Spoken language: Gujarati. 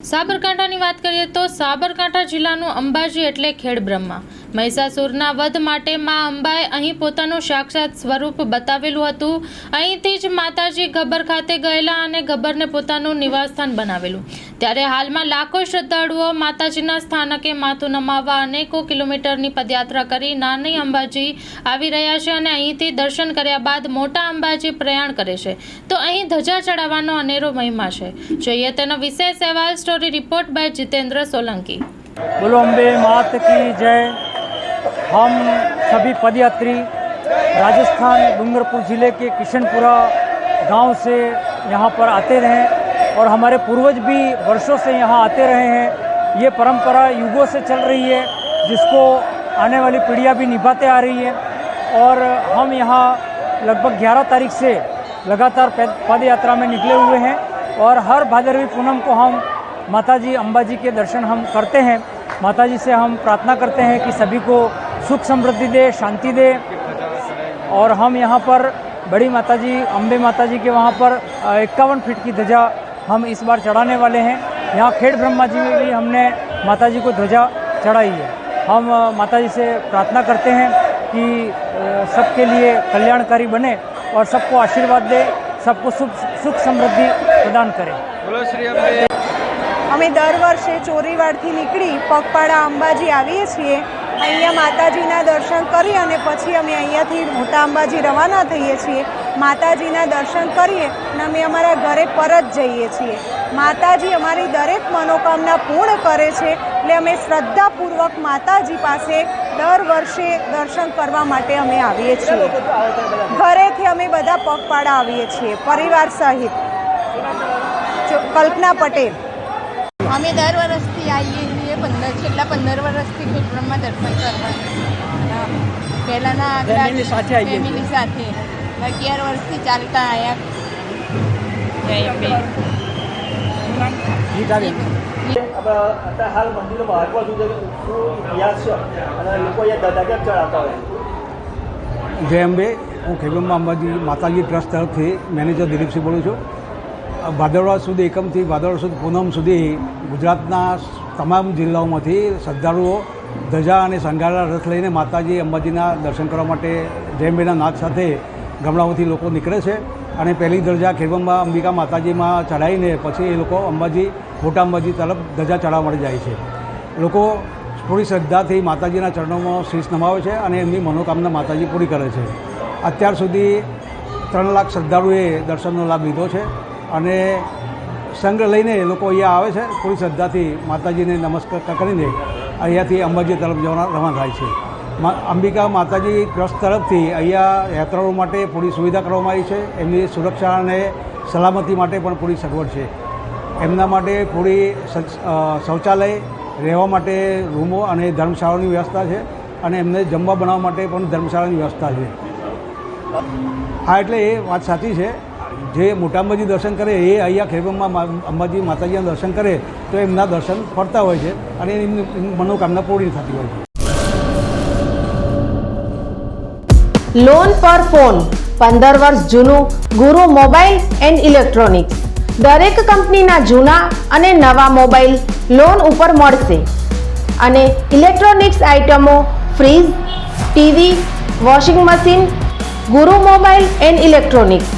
સાબરકાંઠાની વાત કરીએ તો સાબરકાંઠા જિલ્લાનું અંબાજી એટલે ખેડબ્રહ્મા. મહિષાસુરના વધ માટે મા અંબાએ અહીં પોતાનું સાક્ષાત સ્વરૂપ બતાવેલું હતું. અહીંથી જ માતાજી ગબ્બર ખાતે ગયેલા અને ગબ્બરને પોતાનું નિવાસસ્થાન બનાવેલું. ત્યારે હાલમાં લાખો શ્રદ્ધાળુઓ માતાજીના સ્થાનકે માથું નમાવવા અનેકો કિલોમીટરની પદયાત્રા કરી નાની અંબાજી આવી રહ્યા છે અને અહીંથી દર્શન કર્યા બાદ મોટા અંબાજી પ્રયાણ કરે છે. તો અહીં ધજા ચડાવવાનો અનેરો મહિમા છે. જોઈએ તેનો વિશેષ અહેવાલ story report by Jitendra Solanki. બોલો અંબે, માત કી જય. हम सभी पदयात्री राजस्थान डूंगरपुर ज़िले के किशनपुरा गाँव से यहाँ पर आते रहे और हमारे पूर्वज भी वर्षों से यहाँ आते रहे हैं। ये परंपरा युगों से चल रही है, जिसको आने वाली पीढ़ियाँ भी निभाते आ रही है। और हम यहाँ लगभग 11 तारीख से लगातार पद यात्रा में निकले हुए हैं और हर भादरवी पूनम को हम माता जी अम्बा जी के दर्शन हम करते हैं। माता जी से हम प्रार्थना करते हैं कि सभी को सुख समृद्धि दे, शांति दे। और हम यहाँ पर बड़ी माता जी अम्बे माता जी के वहाँ पर इक्यावन फीट की ध्वजा हम इस बार चढ़ाने वाले हैं। यहाँ खेड़ ब्रह्मा जी में भी हमने माता जी को ध्वजा चढ़ाई है। हम माता जी से प्रार्थना करते हैं कि सबके लिए कल्याणकारी बने और सबको आशीर्वाद दे, सबको सुख सुख समृद्धि प्रदान करें। श्री અમે દર વર્ષે ચોરીવાડથી નીકળી પગપાળા અંબાજી આવીએ છીએ. અહીંયા માતાજીના દર્શન કરી અને પછી અમે અહીંયાથી મોટા અંબાજી રવાના થઈએ છીએ. માતાજીના દર્શન કરીએ અને અમે અમારા ઘરે પરત જઈએ છીએ. માતાજી અમારી દરેક મનોકામના પૂર્ણ કરે છે એટલે અમે શ્રદ્ધાપૂર્વક માતાજી પાસે દર વર્ષે દર્શન કરવા માટે અમે આવીએ છીએ. ઘરેથી અમે બધા પગપાળા આવીએ છીએ. પરિવાર સહિત. કલ્પના પટેલ. અમે દર વર્ષથી આવીએ છીએ પંદર છેલ્લા પંદર વર્ષથી ગુરુબ્રહ્મા દર્શન કરવા. પહેલાંના આવીએ ફેમિલી સાથે અગિયાર વર્ષથી ચાલતા આવ્યા જય અંબે. અત્યારે હાલ મંદિરનો મહત્વ શું છે? શું ઇતિહાસ છે? અને લોકો અહીંયા દાદા કેમ ચડાવતા હોય? જય અંબે હું ખેબંબા અંબાજી માતાજી ટ્રસ્ટ તરફથી મેનેજર દિલીપસિંહ બોલું છું. ભાદરવા સુદ એકમથી ભાદરવા સુદ પૂનમ સુધી ગુજરાતના તમામ જિલ્લાઓમાંથી શ્રદ્ધાળુઓ ધજા અને સંઘારા રથ લઈને માતાજી, અંબાજીના દર્શન કરવા માટે જય અંબેના નાદ સાથે ગામડાઓથી લોકો નીકળે છે અને પહેલી દરજા ખેરબંબા અંબિકા માતાજીમાં ચડાવીને પછી એ લોકો અંબાજી, મોટા અંબાજી તરફ ધજા ચડાવવા માટે જાય છે. લોકો પૂરી શ્રદ્ધાથી માતાજીના ચરણોમાં શીશ નમાવે છે અને એમની મનોકામના માતાજી પૂરી કરે છે. અત્યાર સુધી ત્રણ લાખ શ્રદ્ધાળુએ દર્શનનો લાભ લીધો છે. અને સંઘ લઈને એ લોકો અહીંયા આવે છે. પૂરી શ્રદ્ધાથી માતાજીને નમસ્કાર કરીને અહીંયાથી અંબાજી તરફ જવાના રવાના થાય છે. અંબિકા માતાજી ટ્રસ્ટ તરફથી અહીંયા યાત્રાળુઓ માટે પૂરી સુવિધા કરવામાં આવી છે. એમની સુરક્ષા અને સલામતી માટે પણ પૂરી સગવડ છે. એમના માટે પૂરી શૌચાલય, રહેવા માટે રૂમો અને ધર્મશાળાની વ્યવસ્થા છે અને એમને જમવા બનાવવા માટે પણ ધર્મશાળાની વ્યવસ્થા છે. હા, એટલે એ વાત સાચી છે. જે મોટા અંબાજી દર્શન કરે એ અહીંયા ખેડબ્રહ્મા અંબાજી માતાજીના દર્શન કરે, તો એમના દર્શન ફરતા હોય છે અને એમની મનોકામના પૂરી થતી હોય છે. લોન પર ફોન પંદર વર્ષ જૂનું, ગુરુ મોબાઈલ એન્ડ ઇલેક્ટ્રોનિક્સ. દરેક કંપનીના જૂના અને નવા મોબાઈલ લોન ઉપર મળશે. અને ઇલેક્ટ્રોનિક્સ આઇટમો fridge, TV, washing machine, Guru mobile and electronics.